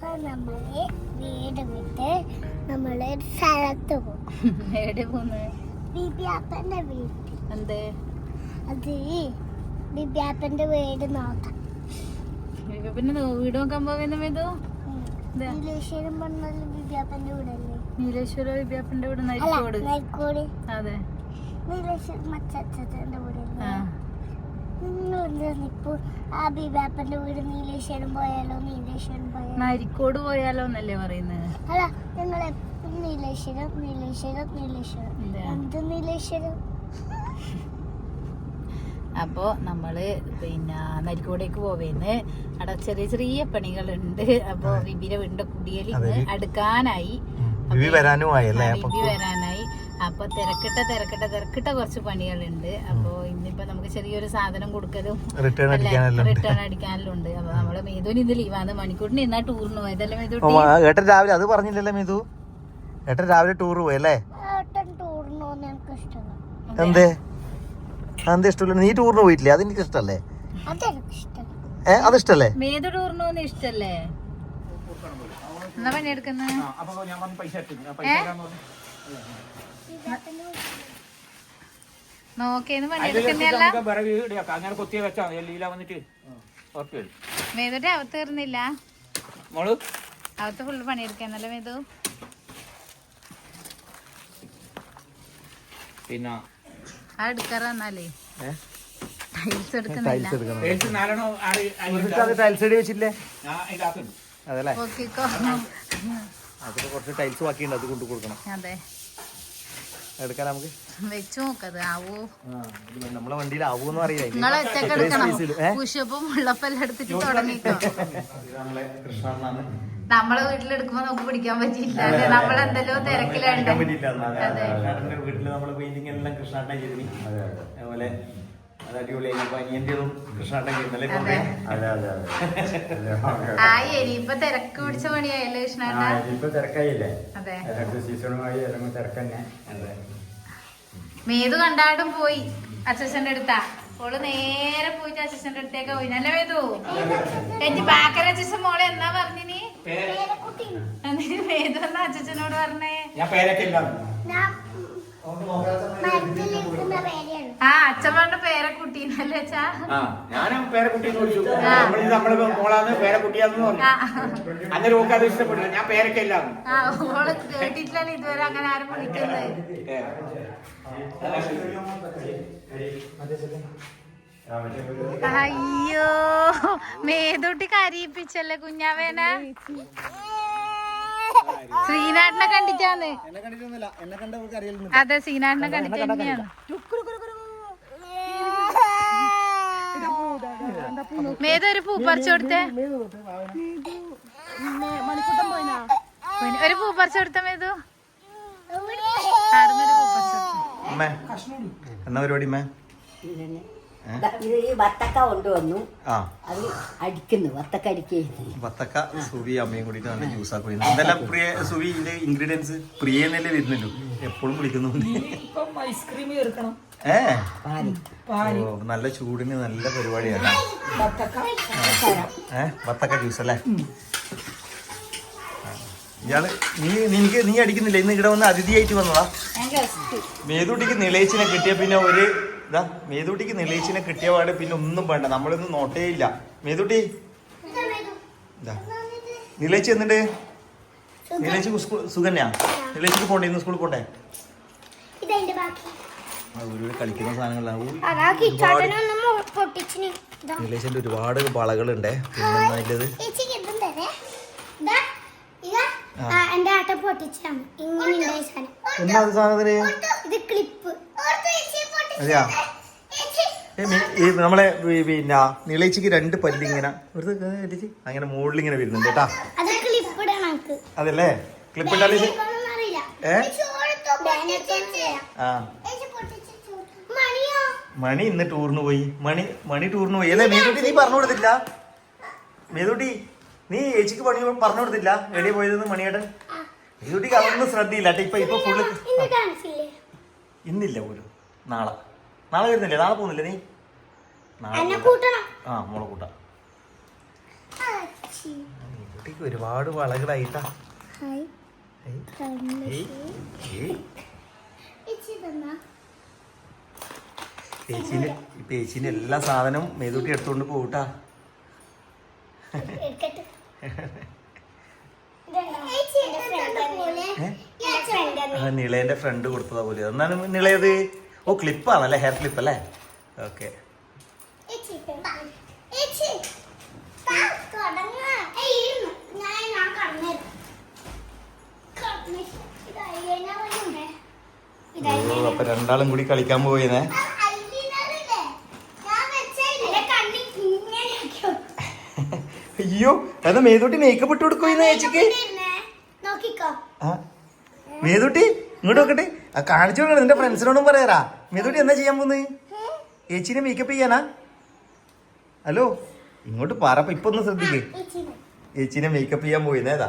അപ്പൊ നമ്മൾ വീട് വിട്ട് നമ്മൾ സ്ഥലത്ത് പോകും. എവിടെ പോന്ന്? ബിബിയാപ്പന്റെ വീട്ടിൽ. എന്തേ? അത് ബിബിയാപ്പന്റെ വീട് നോക്കാം. പിന്നെ വീട് നോക്കാൻ പോവുന്ന മേതു. നീലേശ്വരം പറഞ്ഞാൽ ബിബിയാപ്പന്റെ വീടല്ലേ? നീലേശ്വര വിദ്യാപ്പിന്റെ വീട് നരിക്കോട് നരിക്കോട് അതെ. നീലേശ്വരം മച്ചച്ചന്റെ വീടല്ലേ? നരിക്കോട് പോയാലോ എന്നല്ലേ പറയുന്നത് അല്ല ഞങ്ങൾ എപ്പോഴും നീലേശ്വരം നീലേശ്വരം നീലേശ്വരം. ഇല്ല. എന്ത് നീലേശ്വരം? അപ്പോ നമ്മൾ പിന്നെ നരിക്കോടേക്ക് പോവേന്ന്. അവിടെ ചെറിയ ചെറിയ പണികളുണ്ട്. അപ്പൊ വിബിയുടെ വീടിന്റെ കുടിയേൽ ഇന്ന് അതെ. അടുക്കാനായി. ബിബി വരാനും ആയല്ലേ ആ, അപ്പൊ തിരക്കിട്ട തിരക്കിട്ട തിരക്കിട്ട കുറച്ച് പണികളുണ്ട്. അപ്പൊ ഇന്നിപ്പോ നമുക്ക് ചെറിയൊരു സാധനം കൊടുക്കലും റിട്ടേൺ അടിക്കാനെല്ലാം ഉണ്ട്. റിട്ടേൺ അടിക്കാനെല്ലാം ഉണ്ട് അപ്പൊ നമ്മൾ മേതുവിന് ഇന്ന് ലീവാണ് മണിക്കൂട്ടിന് എന്നാ ടൂറിന് പോയതല്ലേ ആ, ഏട്ടൻ രാവിലെ അത് പറഞ്ഞില്ലല്ലോ മിതു. ഏട്ടൻ രാവിലെ ടൂർ പോയി അല്ലേ? എന്തേ? എന്താ ഇഷ്ടമില്ല നീ ടൂറിന് പോയിട്ടില്ലേ? അതെനിക്ക് ഇഷ്ടല്ലേ? ഏ അത് ഇഷ്ടല്ലേ? മേതു ടൂറിന് പോകുന്ന ഇഷ്ടല്ലേ? എന്നാ പണിയെടുക്കുന്ന നോക്കേന്ന് പണിയെടുക്കുന്നല്ല അങ്ങനെ കൊത്തിയ വെച്ചാ വന്നിട്ട് മേതുട്ടി അവത്ത് തീർന്നില്ല മോൾ? അവത്ത് ഫുള്ള് പണിയെടുക്കാന്നല്ലേ മേതു? പിന്നെ? ആ എടുക്കാറ എന്നാലേ ഏ? ടൈൽസ് എടുക്കുന്നില്ല. ടൈൽസ് അടി വെച്ചില്ലേ? അതല്ലേ? കുറച്ച് ടൈൽസ് ബാക്കിയുണ്ട്. അത് കൊണ്ടു കൊടുക്കണം അതെ. എടുക്കാൻ നമുക്ക്? വെച്ചു നോക്കത് ആവോ. നമ്മളെ വണ്ടിയിൽ ആവൂന്ന് അറിയില്ല നിങ്ങൾ ഒറ്റയ്ക്ക് എടുക്കണം space ൽ, ഏ? പുഷപ്പും മുള്ളപ്പെല്ലാം എടുത്തിട്ട് തുടങ്ങിക്കോ നമ്മളെ വീട്ടിലെടുക്കുമ്പോ നമുക്ക് പിടിക്കാൻ പറ്റിയില്ല. നമ്മളെന്തല്ലോ തിരക്കിലുണ്ട് അതെ. വീട്ടിൽ നമ്മൾ പെയിന്റിംഗ് എല്ലാം കൃഷ്ണാട്ടം ചെയ്തിന് അതുപോലെ അത് അടിപൊളിയായി. അപ്പൊ അനിയന്റേതും കൃഷ്ണാട്ടം ചെയ്യുന്നല്ലേ അതെ. ആയി ഇനിയിപ്പൊ തിരക്ക് പിടിച്ച പണിയായല്ലേ കൃഷ്ണേട്ടാ? ഇപ്പൊ തിരക്കായില്ലേ? അതെ. രണ്ട് സീസണുമായി ഇറങ്ങും തിരക്കന്നെ. മേതു കണ്ടാടും പോയി അച്ഛന്റെ അടുത്താ. ഓൾ നേരെ പോയിട്ട് അച്ഛന്റെ അടുത്തേക്ക് പോയി. നല്ല മേതു? എനിക്ക് ബാക്കര അച്ഛൻ മോളെ എന്നാ പറഞ്ഞിനി മേതു എന്നാ അച്ഛനോട് പറഞ്ഞേ? ഞാൻ പേരൊക്കെ ഇല്ല ഞാൻ മരത്തിലിരിക്കുന്ന പേരെയാണ് ആ പേരക്കുട്ടീന്നല്ലേ അച്ഛാ? ഞാനും പേരക്കുട്ടിന്ന് വിളിച്ചു. നമ്മളിത് നമ്മൾ മോളാന്ന് പേരക്കുട്ടിയാന്ന് പറഞ്ഞു. അന്നേരം ഓക്ക് അത് ഇഷ്ടപ്പെട്ടില്ല ഞാൻ പേരൊക്കെ ഇല്ല ആ ഓൾ കേട്ടിട്ടില്ലല്ലോ ഇതുവരെ അങ്ങനെ ആരും വിളിക്കുന്നത്. അയ്യോ മേതൂട്ടി കരയിപ്പിച്ചല്ലേ കുഞ്ഞാവേന? ശ്രീനാടിനെ കണ്ടിട്ടാന്ന്. അതെ ശ്രീനാടിനെ കണ്ടിട്ട് തന്നെയാണ്. മേത ഒരു പൂ പറിച്ചു കൊടുത്തേ. പോയിന്. ഒരു പൂ പറിച്ചു കൊടുത്ത മേതു. എന്നാ പരിപാടി അമ്മേ? ഇത് ഈ വത്തക്ക കൊണ്ടുവന്നു. ആ. അത് അടിക്കുന്നു വത്തക്ക അടിക്കുന്നു വത്തക്ക സുവി അമ്മയും കൂടിയിട്ട് നല്ല ജ്യൂസ് ആക്കുന്നു എന്തെല്ലാം പ്രിയ സുവി ഇതിന്റെ ഇൻഗ്രീഡിയൻസ് പ്രിയ എന്നല്ലേ വരുന്നുള്ളൂ. എപ്പോഴും വിളിക്കുന്നു. ഐസ്ക്രീം ചേർക്കണം. ഏ? നല്ല ചൂടിന് നല്ല പരിപാടിയാണ്. ഏ? വത്തക്ക ജ്യൂസ് അല്ലേ. ഇയാൾ നീ നിനക്ക് നീ അടിക്കുന്നില്ല. ഇന്ന് ഇവിടെ വന്ന് അതിഥിയായിട്ട് വന്നതാ. മേതുട്ടിക്ക് നിളയിച്ചിനെ കിട്ടിയ പിന്നെ ഒരു ഇതാ മേതൂട്ടിക്ക് നിലേച്ചിനെ കിട്ടിയ പാട് പിന്നെ ഒന്നും വേണ്ട. നമ്മളൊന്നും നോട്ടേ ഇല്ല. മേതൂട്ടി? ഇതാ എന്നിട്ട് നിളയിച്ച് സ്കൂൾ സുഖന്യാ നിളയിച്ചിക്ക് പോണ്ടേ? ഇന്ന് സ്കൂളിൽ പോണ്ടേ? കളിക്കുന്ന സാധനങ്ങളാണ് നിലേശന്റെ ഒരുപാട് വളകളുണ്ട്. പിന്നെ അത് സാധനത്തിന്? അതെയാ? ഈ നമ്മളെ പിന്നെ നിളയിച്ചിക്ക് രണ്ട് പല്ല് ഇങ്ങനെ ഒരു അങ്ങനെ മുകളിൽ ഇങ്ങനെ വരുന്നുണ്ട് കേട്ടാ. അതല്ലേ? ക്ലിപ്പ് ഇട്ടാലേ ഏ? ആ. മണി ഇന്ന് ടൂറിന് പോയി. മണി മണി ടൂറിന് പോയി. അല്ലേ മേതുട്ടി നീ പറഞ്ഞു കൊടുത്തില്ല മേതുട്ടി നീ ചേച്ചിക്ക് പണി പറഞ്ഞു കൊടുത്തില്ല എവിടെ പോയതെന്ന് മണിയേട്ടൻ? മേതുട്ടിക്ക് അതൊന്നും ശ്രദ്ധയില്ല. ഇപ്പൊ ഇപ്പൊ ഫുള്ള് ഇന്നില്ല ഒരു നാളെ. നാളെ വരുന്നില്ലേ? നാളെ പോകുന്നില്ലേ നീ? ആ മോളെ കൂട്ടാ. കുട്ടിക്ക് ഒരുപാട് വളകളായിട്ടാ. പേച്ചിന് എല്ലാ സാധനവും മേതൂട്ടി എടുത്തോണ്ട് പോകട്ടാ നിളേന്റെ ഫ്രണ്ട് കൊടുത്തതാ പോലെ. എന്നാണ് നിളയത് ഓ ക്ലിപ്പാണല്ലേ ഹെയർ ക്ലിപ്പ് അല്ലേ? ഓക്കെ അപ്പൊ രണ്ടാളും കൂടി കളിക്കാൻ പോയിന്നേ. അയ്യോ എന്നാ മേതുട്ടി മേക്കപ്പ് ഇട്ട് കൊടുക്കുമെന്ന് ചേച്ചിക്ക് കൊണ്ടിരുന്നേ. നോക്കിക്കോ. ആ മേതുട്ടി ഇങ്ങോട്ട് നോക്കട്ടെ. ആ കാണിച്ചു കൊടുക്കണം നിന്റെ ഫ്രണ്ട്സിനോടും പറയാറാ മേതുട്ടി എന്താ ചെയ്യാൻ പോകുന്നത് ചേച്ചിനെ മേക്കപ്പ് ചെയ്യാനാ? ഹലോ ഇങ്ങോട്ട് പറ ഇപ്പൊ ഒന്ന് ശ്രദ്ധിക്കേ. ഏച്ചിനെ മേക്കപ്പ് ചെയ്യാൻ പോയിന്നേതാ.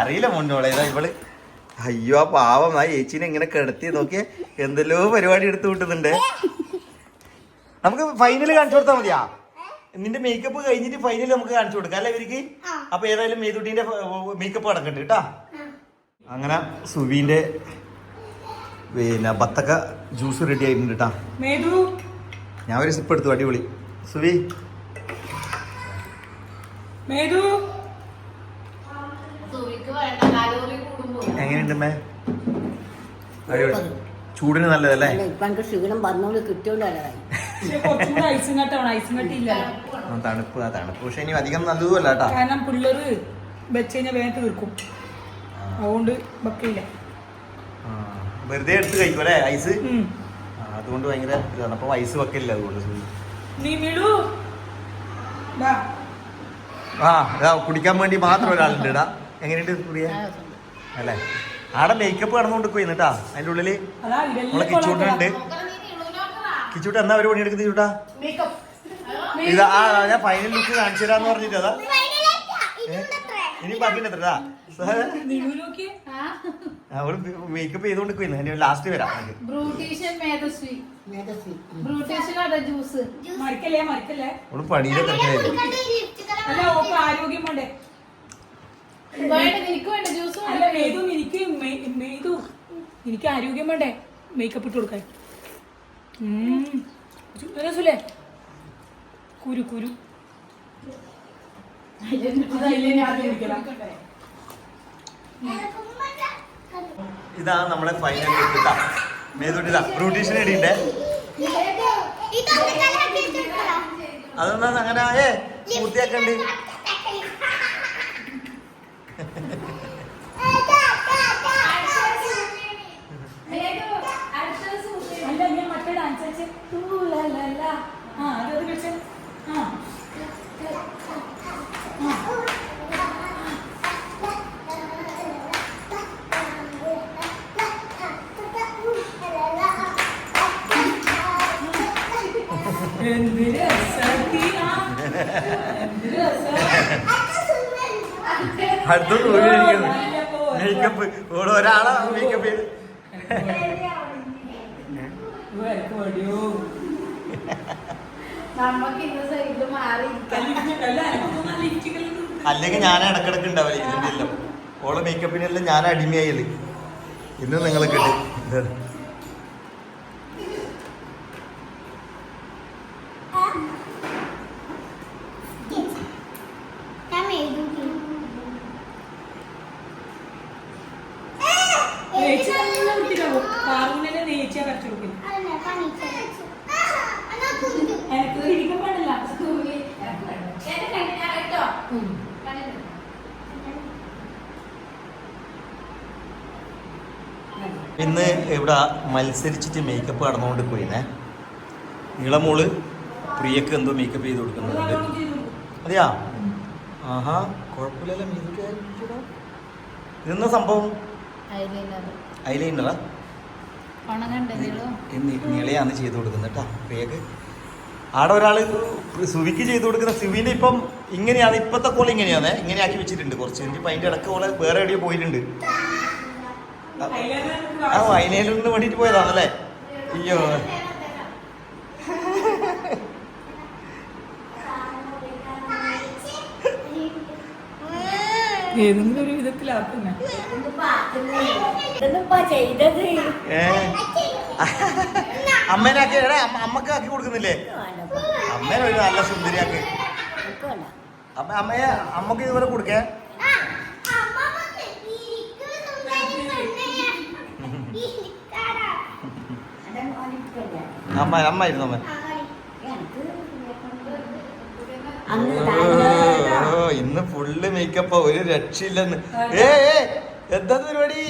അറിയില്ല മോണ്ടോളെ ഏതാ ഇവൾ? അയ്യോ ആ പാവം ആ ചേച്ചിനെ ഇങ്ങനെ കിടത്തി നോക്കിയേ എന്തെല്ലോ പരിപാടി എടുത്തു വിട്ടുന്നുണ്ട് നമുക്ക് ഫൈനൽ കാണിച്ചു കൊടുത്താൽ മതിയാ? നിന്റെ മേക്കപ്പ് കഴിഞ്ഞിട്ട് ഫൈനൽ നമുക്ക് കാണിച്ചു കൊടുക്കാം അല്ലെ ഇവർക്ക്. അപ്പൊ ഏതായാലും മേതുട്ടിന്റെ മേക്കപ്പ് അടക്കണ്ട് കേട്ടാ. അങ്ങനെ സുവീന്റെ പിന്നെ ബത്തക്ക ജ്യൂസ് റെഡി ആയിട്ടുണ്ട് കേട്ടാ ഞാൻ ഒരു സിപ്പ് എടുത്തു അടിപൊളി. സുവി. മേതു. സുവിക്ക് വേണ്ട കാലോറി കൂടുമ്പോ. എങ്ങനെയുണ്ട് മേ? അടിപൊളി. ചൂടിന് നല്ലതല്ലേ? ക്ഷീണം തണുപ്പ് ആ തണുപ്പ്. പക്ഷെ ഇനി അധികം നല്ലതുമല്ല കേട്ടാ കാരണം പിള്ളേര് വെച്ച് കഴിഞ്ഞാൽ വേഗം തീർക്കും. അതുകൊണ്ട് വെക്കില്ല. ആ, വെറുതെ എടുത്ത് കഴിക്കും അല്ലേ ഐസ് അതുകൊണ്ട് ഭയങ്കര ഇതാണ്. അപ്പൊ ഐസ് വെക്കില്ല അതുകൊണ്ട്. നീ മിളു വാ. ആ ഇതാ കുടിക്കാൻ വേണ്ടി മാത്രം ഒരാളുണ്ട് ഇടാ എങ്ങനെയുണ്ട് കുടിയ? അല്ലേ? ആടെ മേക്കപ്പ് കടന്നുകൊണ്ട് പോയി എന്നിട്ടാ അതിന്റെ ഉള്ളിൽ. നമ്മളെ കിച്ചൂട്ടുണ്ട് കിച്ചൂട്ട് എന്നാ അവർ പണിയെടുക്കുന്നത് ചൂട്ടാ ഇതാ ആ ഞാൻ ഫൈനൽ ലുക്ക് കാണിച്ചു തരാന്ന് പറഞ്ഞിട്ട് അതാ. ഫൈനലായിട്ടാ. ഇനി ബാക്കി എത്രടാ അവൾ മേക്കപ്പ് ചെയ്തോണ്ട് ലാസ്റ്റ് വരാം. ബ്രൂട്ടീഷ്യൻ മേധസ്വി. അവൾ പണിയിലെ എനിക്ക് ആരോഗ്യം വേണ്ടേ? മേക്കപ്പ് ഇട്ട് കൊടുക്കാൻ? കുരു കുരു. അതല്ലേ ഞാൻ ആദ്യം കുടിക്കണം. ഇതാ നമ്മളെ ഫൈനൽ ലുക്ക് ഇതാ മേതോട്ട് ഇതാ ബ്രൂട്ടീഷ്യൻ ഇടിണ്ടേ ഇതൊന്ന് colour ആക്കി വെച്ചേക്കടാ. അതെന്താ അങ്ങനെ ആയേ പൂർത്തിയാക്കണ്ട് അല്ല ഞാൻ മറ്റേ ഡാൻസ് കളിച്ച് ഊ ലാ ലാ ലാ. ആ അത് അത് കളിച്ച് ആ എന്ത് രസത്തി ആ എന്ത് രസം അടുത്ത മേക്കപ്പ് ഓൾ ഒരാളെ മേക്കപ്പ് ചെയ്ത്. അല്ലെങ്കിൽ ഞാൻ ഇടക്കിടക്ക് ഉണ്ടാവില്ല ഇതിന്റെ എല്ലാം ഓളെ മേക്കപ്പിനെല്ലാം ഞാൻ അടിമയായത് ഇന്ന് നിങ്ങൾ കിട്ടും ഞാൻ എഴുതി നെയ്ച്ച് നല്ല കാറിനെ നെയ്ച്ചാ കറച്ചു കൊടുക്കും. എനിക്ക് ഇരിക്കാൻ പാടില്ല. ഇന്ന് ഇവിടെ മത്സരിച്ചിട്ട് മേക്കപ്പ് കടന്നുകൊണ്ട് പോയിന്നേ? ഇളമോൾ പ്രിയക്ക് എന്തോ മേക്കപ്പ് ചെയ്ത് കൊടുക്കുന്നുണ്ട്. അതെയാ? ആഹാ കുഴപ്പമില്ലല്ലോ? ഇതെന്താ സംഭവം? ഐലൈനറാ നീളയാണ് ചെയ്തു കൊടുക്കുന്നത് കേട്ടോ വേഗ. ആടെ ഒരാൾ സുവിക്ക് ചെയ്തു കൊടുക്കുന്ന സിവിന് ഇപ്പം ഇങ്ങനെയാണ് ഇപ്പത്തെ കോൾ ഇങ്ങനെയാണ്. ഇങ്ങനെ ആക്കി വെച്ചിട്ടുണ്ട് കുറച്ച്. ഇപ്പൊ അതിന്റെ ഇടയ്ക്ക് പോലെ വേറെ എവിടെയോ പോയിട്ടുണ്ട്. ആ വൈനയിലൊന്ന് വേണ്ടിട്ട് പോയതാണല്ലേ? അയ്യോ. ഏതെങ്കിലും ഒരു അമ്മേനാക്കി എടാ അമ്മ അമ്മയ്ക്ക് ആക്കി കൊടുക്കുന്നില്ലേ. അമ്മേനെ ഒരു നല്ല സുന്ദരിയാക്കി. അമ്മ അമ്മയെ അമ്മയ്ക്ക് ഇതുവരെ കൊടുക്കേ? അമ്മ അമ്മ ഇരുന്നു അമ്മ. ഇന്ന് ഫുള്ള് മേക്കപ്പ് ഒരു രക്ഷയില്ലെന്ന്. ഏ ഏ എന്താ പരിപാടി?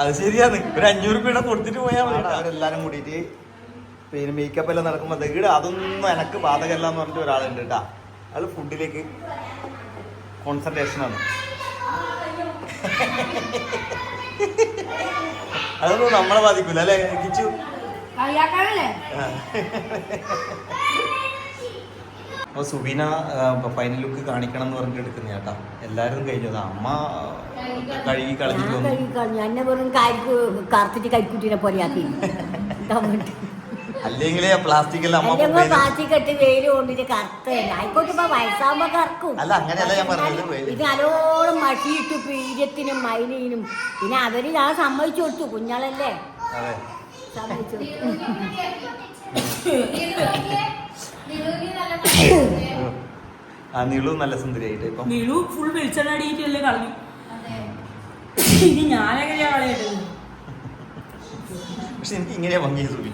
അത് ശരിയാണ്. ഒരു അഞ്ഞൂറ് രൂപ കൊടുത്തിട്ട് പോയാൽ മതി അവരെല്ലാരും കൂടിയിട്ട് പിന്നെ മേക്കപ്പ് എല്ലാം നടക്കുമ്പോ ഇവിടെ അതൊന്നും എനക്ക് ബാധകമല്ല എന്ന് പറഞ്ഞിട്ട് ഒരാളുണ്ട് കേട്ടാ. അത് ഫുഡിലേക്ക് കോൺസെൻട്രേഷൻ ആണ്. അതൊന്നും നമ്മളെ ബാധിക്കൂല അല്ലെ? കിച്ചു? അയ്യാക്കാണല്ലേ അപ്പൊ സുബീന ഫൈനൽ ലുക്ക് കാണിക്കണം എന്ന് പറഞ്ഞിട്ട് എടുക്കുന്ന ചേട്ടാ എല്ലാരും കഴിഞ്ഞത് അമ്മ കഴുകി കളഞ്ഞിട്ട് കരിക്കുട്ടിനെ പോലെ അല്ലെങ്കിലേ പ്ലാസ്റ്റിക് അല്ല അമ്മ കൊണ്ടിട്ട് ആയിക്കോട്ടെ ഇപ്പൊ വയസ്സാകുമ്പോ കറക്കും. അല്ല അങ്ങനെയല്ല ഞാൻ പറഞ്ഞത്. ഇത് നല്ലോണം മഷിയിട്ടു പീര്യത്തിനും മൈലിനും പിന്നെ അവർ ഞാൻ സമ്മതിച്ചു കൊടുത്തു കുഞ്ഞാളല്ലേ? അതെ. ആ നീളു നല്ല സുന്ദരിയായിട്ട് ഇപ്പം. നീളു ഫുൾ വെളിച്ചെണ്ണ അടിയിട്ടല്ലേ കളഞ്ഞു. ഇനി ഞാനെങ്ങനെയാ കളയേണ്ടത് പക്ഷെ എനിക്ക് ഇങ്ങനെയാ ഭംഗി സുബി.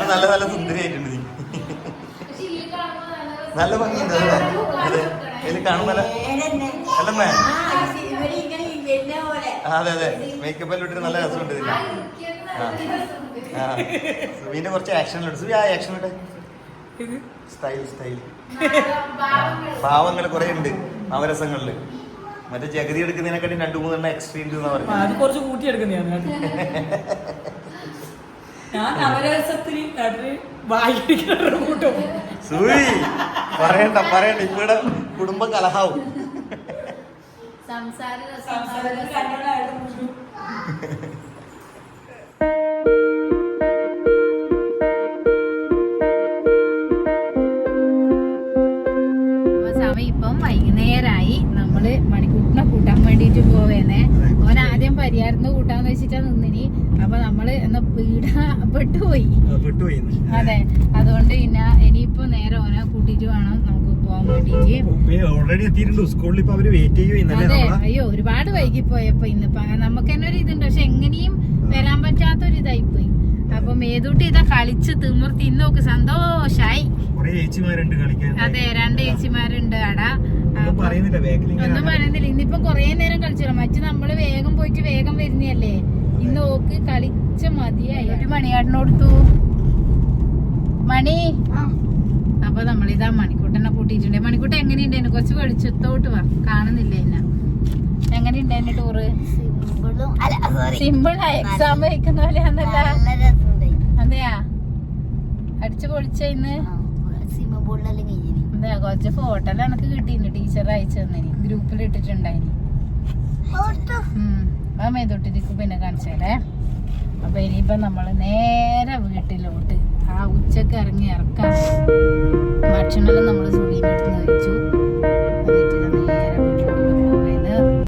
നല്ല നല്ല സുന്ദരിയായിട്ടുണ്ട് നീ. നല്ല ഭംഗിയുണ്ട് അല്ലേ? അതെ. ഇതിൽ കാണും നല്ല അല്ലമ്മേ അതെ അതെ. മേക്കപ്പ് എല്ലാം ഇട്ടിട്ട് നല്ല രസമുണ്ട് ഇതിന് സുബീന്റെ കുറച്ച് ആക്ഷൻ ഉണ്ട് സുബി ആ ആക്ഷൻ ഇട്ടെ. ഇത്? സ്റ്റൈൽ സ്റ്റൈൽ ഭാവങ്ങൾ കുറെ ഉണ്ട് നവരസങ്ങളിൽ മറ്റേ ജഗതി എടുക്കുന്നതിനെക്കാട്ടി രണ്ടു മൂന്നെണ്ണം എക്സ്ട്രീം എന്നാ പറയുന്നത് അത് കുറച്ച് ഞാൻ നവരസത്തിന് കൂട്ടും. സൂരി പറയണ്ട പറയണ്ട. ഇവിടെ കുടുംബ കലഹാവും. സംസാര സമയം ഇപ്പം വൈകുന്നേരമായി നമ്മൾ മണിക്കൂട്ടിനെ കൂട്ടാൻ വേണ്ടിട്ട് പോവേനെ അവൻ ആദ്യം പരിഹാരന്ന് കൂട്ടാന്ന് വെച്ചിട്ടാ നിന്നിനി. അപ്പൊ നമ്മൾ എന്നാ പീഡ പെട്ടുപോയി അതെ. അതുകൊണ്ട് പിന്നെ ഇനിയിപ്പോ നേരെ ഓനെ കൂട്ടിട്ട് വേണം നമുക്ക് പോവാൻ വേണ്ടിട്ട് അയ്യോ ഒരുപാട് വൈകി പോയപ്പോ ഇന്നിപ്പോ. നമുക്ക് തന്നെ ഒരു ഇതുണ്ട്. പക്ഷെ എങ്ങനെയും വരാൻ പറ്റാത്തൊരു പോയി അപ്പൊ മേതൂട്ടി ഇതാ കളിച്ച് തിമിർത്തി ഇന്ന് നോക്ക് സന്തോഷായി. ചേച്ചിമാരുണ്ട് കളിക്കാൻ. അതെ രണ്ട് ചേച്ചിമാരുണ്ട് അടാ. ഒന്നും പറയുന്നില്ല ഇന്നിപ്പോ കൊറേ നേരം കളിച്ചല്ലോ. മറ്റു നമ്മൾ വേഗം പോയിട്ട് വേഗം വരുന്നല്ലേ ഇന്ന് ഓക്ക് കളിച്ച മതിയായി. ഒരു മണിയാടിനോടുത്തു മണി? അപ്പൊ നമ്മളിതാ മണിക്കൂട്ടനെ കൂട്ടിയിട്ടുണ്ട്. മണിക്കൂട്ടൻ എങ്ങനെയുണ്ടായിരുന്നു? കുറച്ച് വെളിച്ചത്തോട്ട് വാ കാണുന്നില്ല എന്നെ? എങ്ങനെയുണ്ടായിരുന്നു ടൂറ്? സിമ്പിളും. അല്ല സോറി സിമ്പിൾ എക്സാം വയ്ക്കുന്ന പോലെയാന്നല്ല. അതെയാ? അടിച്ചു പൊളിച്ച ഇന്ന്? സിമ്പിളെല്ലാം കഴിഞ്ഞിനി അതെയാ കുറച്ച് ഫോട്ടോ എനിക്ക് കിട്ടിയിരുന്നു. ടീച്ചർ അയച്ചു തന്നിന് ഗ്രൂപ്പിൽ ഇട്ടിട്ടുണ്ടായിന്. ആ മേതൊട്ടിരിക്കും പിന്നെ കാണിച്ചേരേ. അപ്പൊ ഇനിയിപ്പൊ നമ്മൾ നേരെ വീട്ടിലോട്ട് ആ ഉച്ചയ്ക്ക് ഇറങ്ങി ഇറക്കാം ഭക്ഷണമെല്ലാം നമ്മൾ സുഖീന്റെ അടുത്ത് കഴിച്ചു